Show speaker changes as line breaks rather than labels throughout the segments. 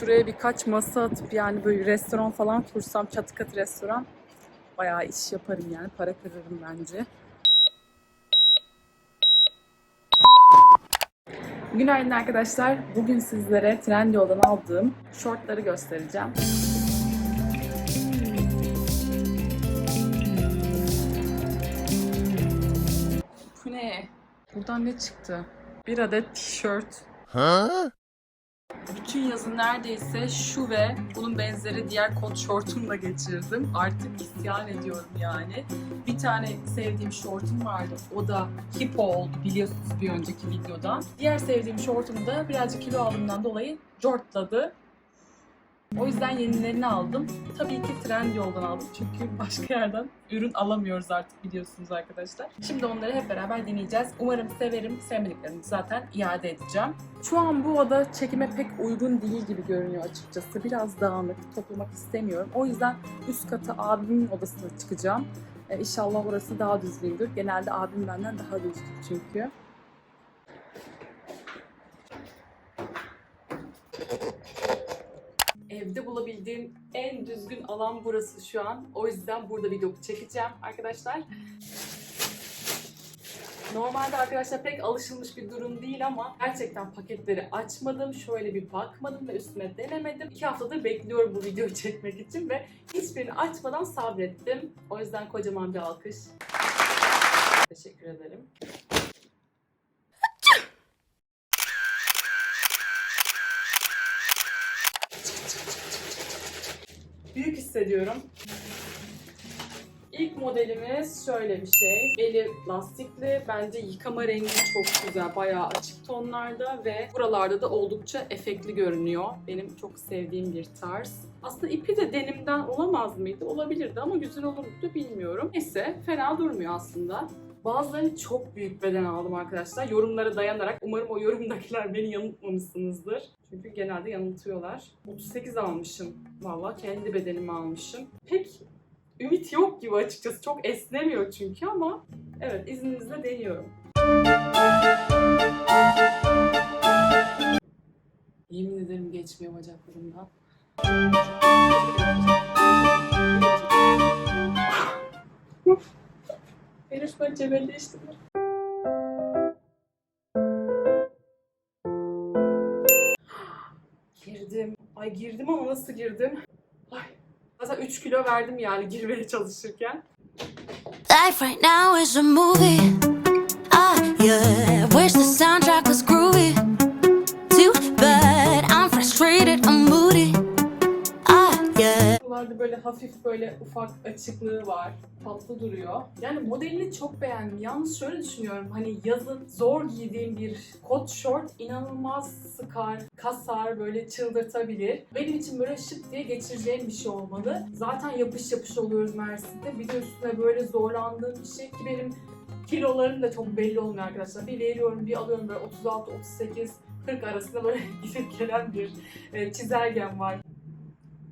şuraya birkaç masa atıp yani böyle restoran falan kursam çatı katı restoran bayağı iş yaparım yani para kırarım bence. Günaydın arkadaşlar. Bugün sizlere Trendyol'dan aldığım şortları göstereceğim. Bu ne? Buradan ne çıktı? Bir adet tişört.
Huh?
Bütün yazın neredeyse şu ve bunun benzeri diğer kot şortumla geçirdim. Artık isyan ediyorum yani. Bir tane sevdiğim şortum vardı. O da hippo oldu biliyorsunuz bir önceki videodan. Diğer sevdiğim şortum da birazcık kilo aldığımdan dolayı jortladı. O yüzden yenilerini aldım. Tabii ki Trendyol'dan aldım çünkü başka yerden ürün alamıyoruz artık biliyorsunuz arkadaşlar. Şimdi onları hep beraber deneyeceğiz. Umarım severim. Sevmediklerimi zaten iade edeceğim. Şu an bu oda çekime pek uygun değil gibi görünüyor açıkçası. Biraz dağınık, toplamak istemiyorum. O yüzden üst katı abimin odasına çıkacağım. Ee, inşallah orası daha düzgündür. Genelde abim benden daha düzgün çünkü. Evde bulabildiğim en düzgün alan burası şu an. O yüzden burada video çekeceğim arkadaşlar. Normalde arkadaşlar pek alışılmış bir durum değil ama gerçekten paketleri açmadım. Şöyle bir bakmadım ve üstüme denemedim. İki haftadır bekliyorum bu videoyu çekmek için ve hiçbirini açmadan sabrettim. O yüzden kocaman bir alkış. Teşekkür ederim. Büyük hissediyorum. İlk modelimiz şöyle bir şey. Eli lastikli. Bence yıkama rengi çok güzel. Bayağı açık tonlarda ve buralarda da oldukça efektli görünüyor. Benim çok sevdiğim bir tarz. Aslında ipi de denimden olamaz mıydı? Olabilirdi ama güzel olur muydu bilmiyorum. Neyse fena durmuyor aslında. Bazılarını çok büyük beden aldım arkadaşlar. Yorumlara dayanarak umarım o yorumdakiler beni yanıltmamışsınızdır. Çünkü genelde yanıltıyorlar. 38 almışım. Valla kendi bedenimi almışım. Pek ümit yok gibi açıkçası. Çok esnemiyor çünkü ama evet izninizle deniyorum. Yemin ederim geçmiyor bacaklarımdan. Beni resmen cebelleştiler. Girdim. Ay girdim ama nasıl girdim? Ay. Zaten 3 kilo verdim yani girmeye çalışırken.
Life right now is a movie. Ah, yeah. Wish the soundtrack was groovy.
Böyle hafif böyle ufak açıklığı var. Tatlı duruyor. Yani modelini çok beğendim. Yalnız şöyle düşünüyorum. Hani yazın zor giydiğim bir kot şort inanılmaz sıkar, kasar, böyle çıldırtabilir. Benim için böyle şık diye geçireceğim bir şey olmalı. Zaten yapış yapış oluyoruz Mersin'de. Bir de üstüne böyle zorlandığım bir şey ki benim kilolarım da çok belli olmuyor arkadaşlar. Bir veriyorum, bir alıyorum böyle 36, 38, 40 arasında böyle gidip gelen bir e, çizelgem var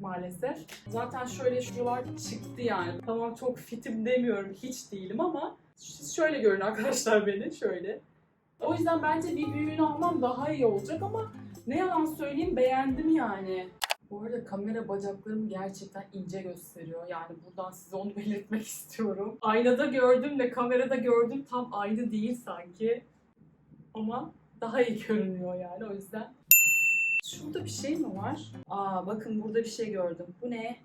maalesef. Zaten şöyle şuralar çıktı yani. Tamam çok fitim demiyorum, hiç değilim ama siz şöyle görün arkadaşlar beni, şöyle. O yüzden bence bir büyüğünü almam daha iyi olacak ama ne yalan söyleyeyim beğendim yani. Bu arada kamera bacaklarımı gerçekten ince gösteriyor. Yani buradan size onu belirtmek istiyorum. Aynada gördüm de kamerada gördüm tam aynı değil sanki. Ama daha iyi görünüyor yani o yüzden. Şurada bir şey mi var? Aa bakın burada bir şey gördüm. Bu ne?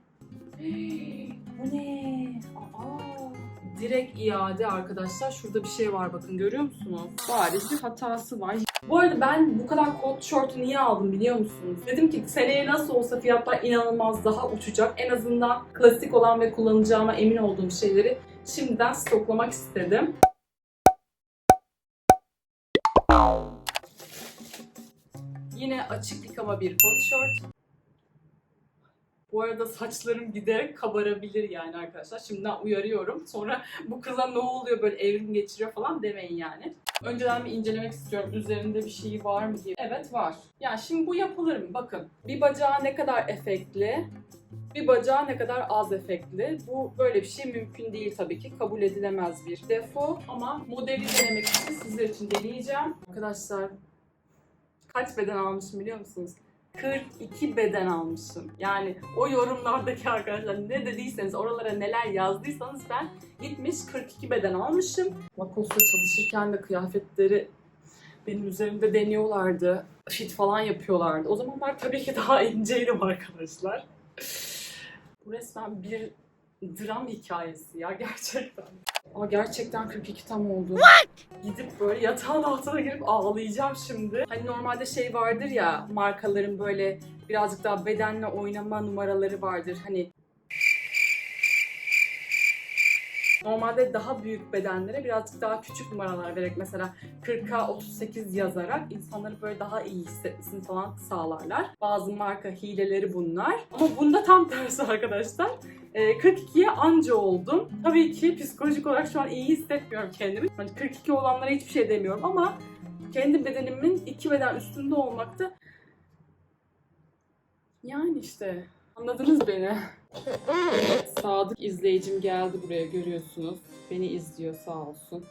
Bu ne? Aa, direkt iade arkadaşlar. Şurada bir şey var bakın görüyor musunuz? Bariz bir hatası var. Bu arada ben bu kadar kot şortu niye aldım biliyor musunuz? Dedim ki seneye nasıl olsa fiyatlar inanılmaz daha uçacak. En azından klasik olan ve kullanacağıma emin olduğum şeyleri şimdiden stoklamak istedim. Yine açık yıkama bir kot şort. Bu arada saçlarım giderek kabarabilir yani arkadaşlar. Şimdiden uyarıyorum. Sonra bu kıza ne oluyor böyle evrim geçiriyor falan demeyin yani. Önceden bir incelemek istiyorum. Üzerinde bir şey var mı diye. Evet var. Yani şimdi bu yapılır mı? Bakın. Bir bacağı ne kadar efektli. Bir bacağı ne kadar az efektli. Bu böyle bir şey mümkün değil tabii ki. Kabul edilemez bir defo. Ama modeli denemek için sizler için deneyeceğim. Arkadaşlar kaç beden almışım biliyor musunuz? 42 beden almışım. Yani o yorumlardaki arkadaşlar ne dediyseniz, oralara neler yazdıysanız ben gitmiş 42 beden almışım. Lacoste'da çalışırken de kıyafetleri benim üzerimde deniyorlardı. Fit falan yapıyorlardı. O zamanlar tabii ki daha inceydim arkadaşlar. Bu resmen bir dram hikayesi ya gerçekten. Ama gerçekten 42 tam oldu. Gidip böyle yatağın altına girip ağlayacağım şimdi. Hani normalde şey vardır ya markaların böyle birazcık daha bedenle oynama numaraları vardır. Hani Normalde daha büyük bedenlere birazcık daha küçük numaralar vererek mesela 40'a 38 yazarak insanları böyle daha iyi hissetmesini falan sağlarlar. Bazı marka hileleri bunlar. Ama bunda tam tersi arkadaşlar. Ee, 42'ye anca oldum. Tabii ki psikolojik olarak şu an iyi hissetmiyorum kendimi. Hani 42 olanlara hiçbir şey demiyorum ama kendi bedenimin iki beden üstünde olmakta yani işte anladınız beni. Sadık izleyicim geldi buraya görüyorsunuz. Beni izliyor sağ olsun.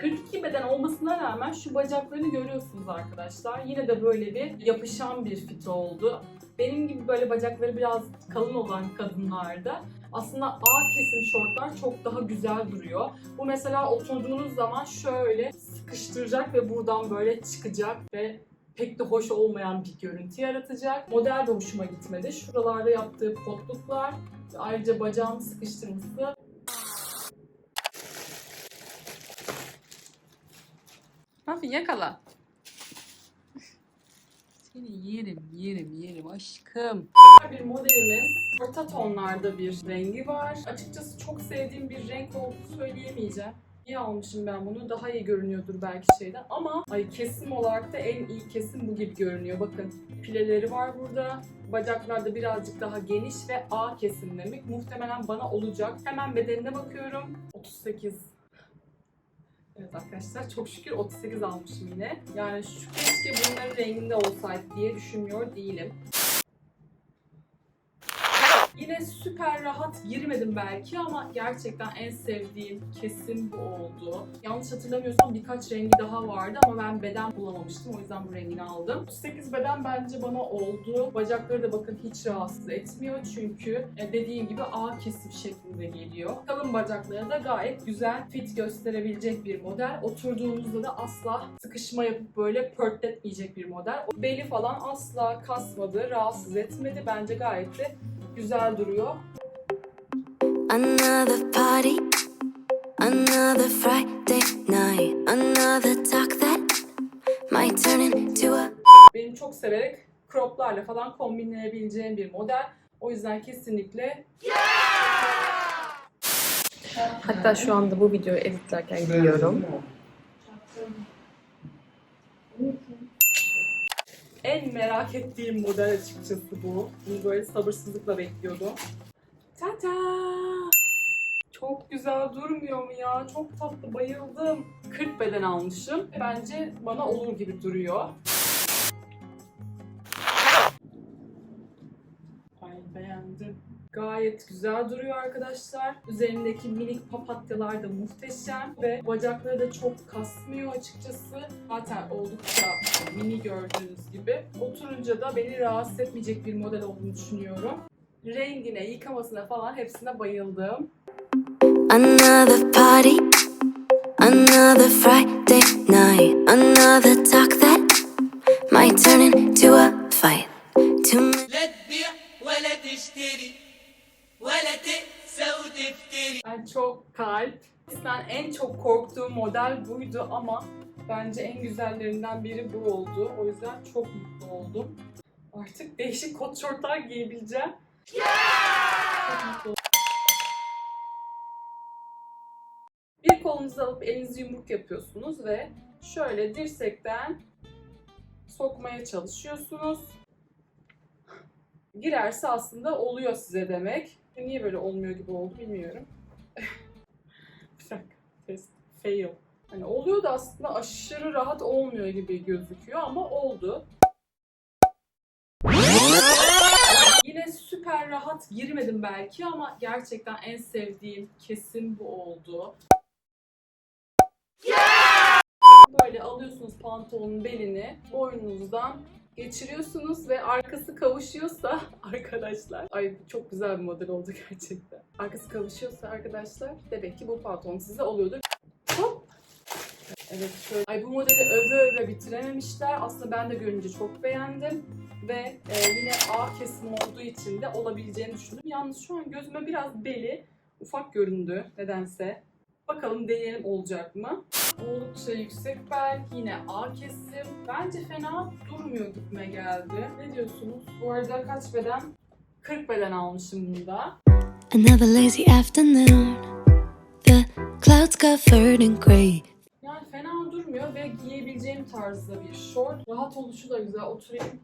42 beden olmasına rağmen şu bacaklarını görüyorsunuz arkadaşlar. Yine de böyle bir yapışan bir fit oldu. Benim gibi böyle bacakları biraz kalın olan kadınlarda aslında A kesim şortlar çok daha güzel duruyor. Bu mesela oturduğunuz zaman şöyle sıkıştıracak ve buradan böyle çıkacak ve pek de hoş olmayan bir görüntü yaratacak. Model de hoşuma gitmedi. Şuralarda yaptığı potluklar ayrıca bacağımı sıkıştırması yapayım yakala. Seni yerim, yerim, yerim aşkım. Bir modelimiz orta tonlarda bir rengi var. Açıkçası çok sevdiğim bir renk olduğunu söyleyemeyeceğim. İyi almışım ben bunu. Daha iyi görünüyordur belki şeyden. Ama ay kesim olarak da en iyi kesim bu gibi görünüyor. Bakın pileleri var burada. Bacaklar da birazcık daha geniş ve A kesim demek. Muhtemelen bana olacak. Hemen bedenine bakıyorum. 38 Evet arkadaşlar çok şükür 38 almışım yine. Yani şu keşke bunların renginde olsaydı diye düşünmüyor değilim. Yine süper rahat girmedim belki ama gerçekten en sevdiğim kesim bu oldu. Yanlış hatırlamıyorsam birkaç rengi daha vardı ama ben beden bulamamıştım. O yüzden bu rengini aldım. 38 beden bence bana oldu. Bacakları da bakın hiç rahatsız etmiyor. Çünkü e, dediğim gibi A kesim şeklinde geliyor. Kalın bacakları da gayet güzel fit gösterebilecek bir model. Oturduğunuzda da asla sıkışma yapıp böyle pörtletmeyecek bir model. Beli falan asla kasmadı, rahatsız etmedi. Bence gayet de güzel duruyor.
Another party, another Friday night, another talk that might turn into a
Benim çok severek croplarla falan kombinleyebileceğim bir model. O yüzden kesinlikle
Hatta şu anda bu videoyu editlerken giyiyorum.
En merak ettiğim model açıkçası bu. Bunu böyle sabırsızlıkla bekliyordum. Tata! Çok güzel durmuyor mu ya? Çok tatlı, bayıldım. 40 beden almışım. Bence bana olur gibi duruyor. Beğendim. Gayet güzel duruyor arkadaşlar. Üzerindeki minik papatyalar da muhteşem ve bacakları da çok kasmıyor açıkçası. Zaten oldukça mini gördüğünüz gibi. Oturunca da beni rahatsız etmeyecek bir model olduğunu düşünüyorum. Rengine, yıkamasına falan hepsine bayıldım.
another party, another Friday night, another talk that might turn into
Yani çok kalp. Sizden en çok korktuğum model buydu ama bence en güzellerinden biri bu oldu. O yüzden çok mutlu oldum. Artık değişik kot şortlar giyebileceğim. Yeah! Bir kolunuzu alıp elinizi yumruk yapıyorsunuz ve şöyle dirsekten sokmaya çalışıyorsunuz. Girerse aslında oluyor size demek. Niye böyle olmuyor gibi oldu bilmiyorum. Dakika. Test. Fail. Hani oluyor da aslında aşırı rahat olmuyor gibi gözüküyor ama oldu. Yine süper rahat girmedim belki ama gerçekten en sevdiğim kesim bu oldu. Böyle alıyorsunuz pantolonun belini boynunuzdan geçiriyorsunuz ve arkası kavuşuyorsa arkadaşlar ay çok güzel bir model oldu gerçekten. Arkası kavuşuyorsa arkadaşlar demek ki bu pantolon size oluyordur. Hop. Evet şöyle. Ay bu modeli öve öve bitirememişler. Aslında ben de görünce çok beğendim. Ve e, yine A kesim olduğu için de olabileceğini düşündüm. Yalnız şu an gözüme biraz beli ufak göründü nedense. Bakalım deneyelim olacak mı? Oldukça yüksek bel, yine A kesim. Bence fena durmuyor gitme geldi. Ne diyorsunuz? Bu arada kaç beden? 40 beden almışım bunda.
Another lazy afternoon. The clouds covered in gray.
Yani fena durmuyor ve giyebileceğim tarzda bir short. Rahat oluşu da güzel. Oturayım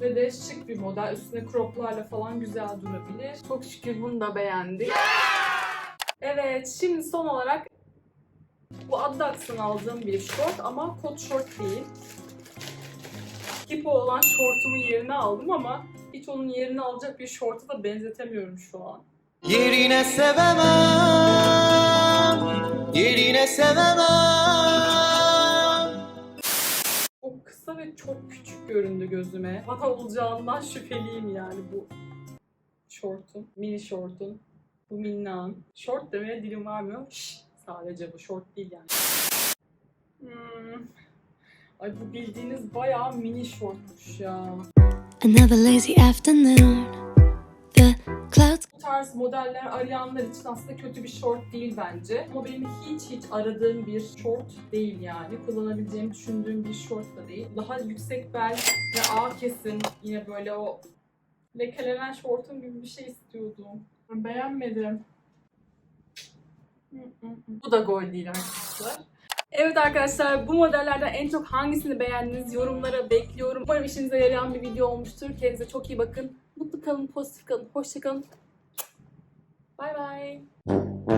ve de şık bir model. Üstüne croplarla falan güzel durabilir. Çok şükür bunu da beğendik. Evet, şimdi son olarak bu Adidas'tan aldığım bir short ama kot short değil. Kipo olan shortumun yerine aldım ama hiç onun yerini alacak bir short'a da benzetemiyorum şu an.
Yerine sevemem Yerine sevemem
Çok kısa ve çok küçük göründü gözüme. Bana olacağından şüpheliyim yani bu şortun, mini şortun, bu minnağın. Şort demeye dilim varmıyor. Şşş, sadece bu şort değil yani. Hmm. Ay bu bildiğiniz bayağı mini şortmuş ya.
Another lazy afternoon.
Tarz modeller arayanlar için aslında kötü bir short değil bence. Ama benim hiç hiç aradığım bir short değil yani. Kullanabileceğimi düşündüğüm bir short da değil. Daha yüksek bel ve A kesim. Yine böyle o lekelenen şortum gibi bir şey istiyordum. Beğenmedim. Bu da gol değil arkadaşlar. Evet arkadaşlar bu modellerden en çok hangisini beğendiniz yorumlara bekliyorum. Umarım işinize yarayan bir video olmuştur. Kendinize çok iyi bakın. Mutlu kalın, pozitif kalın, hoşça kalın. Bye.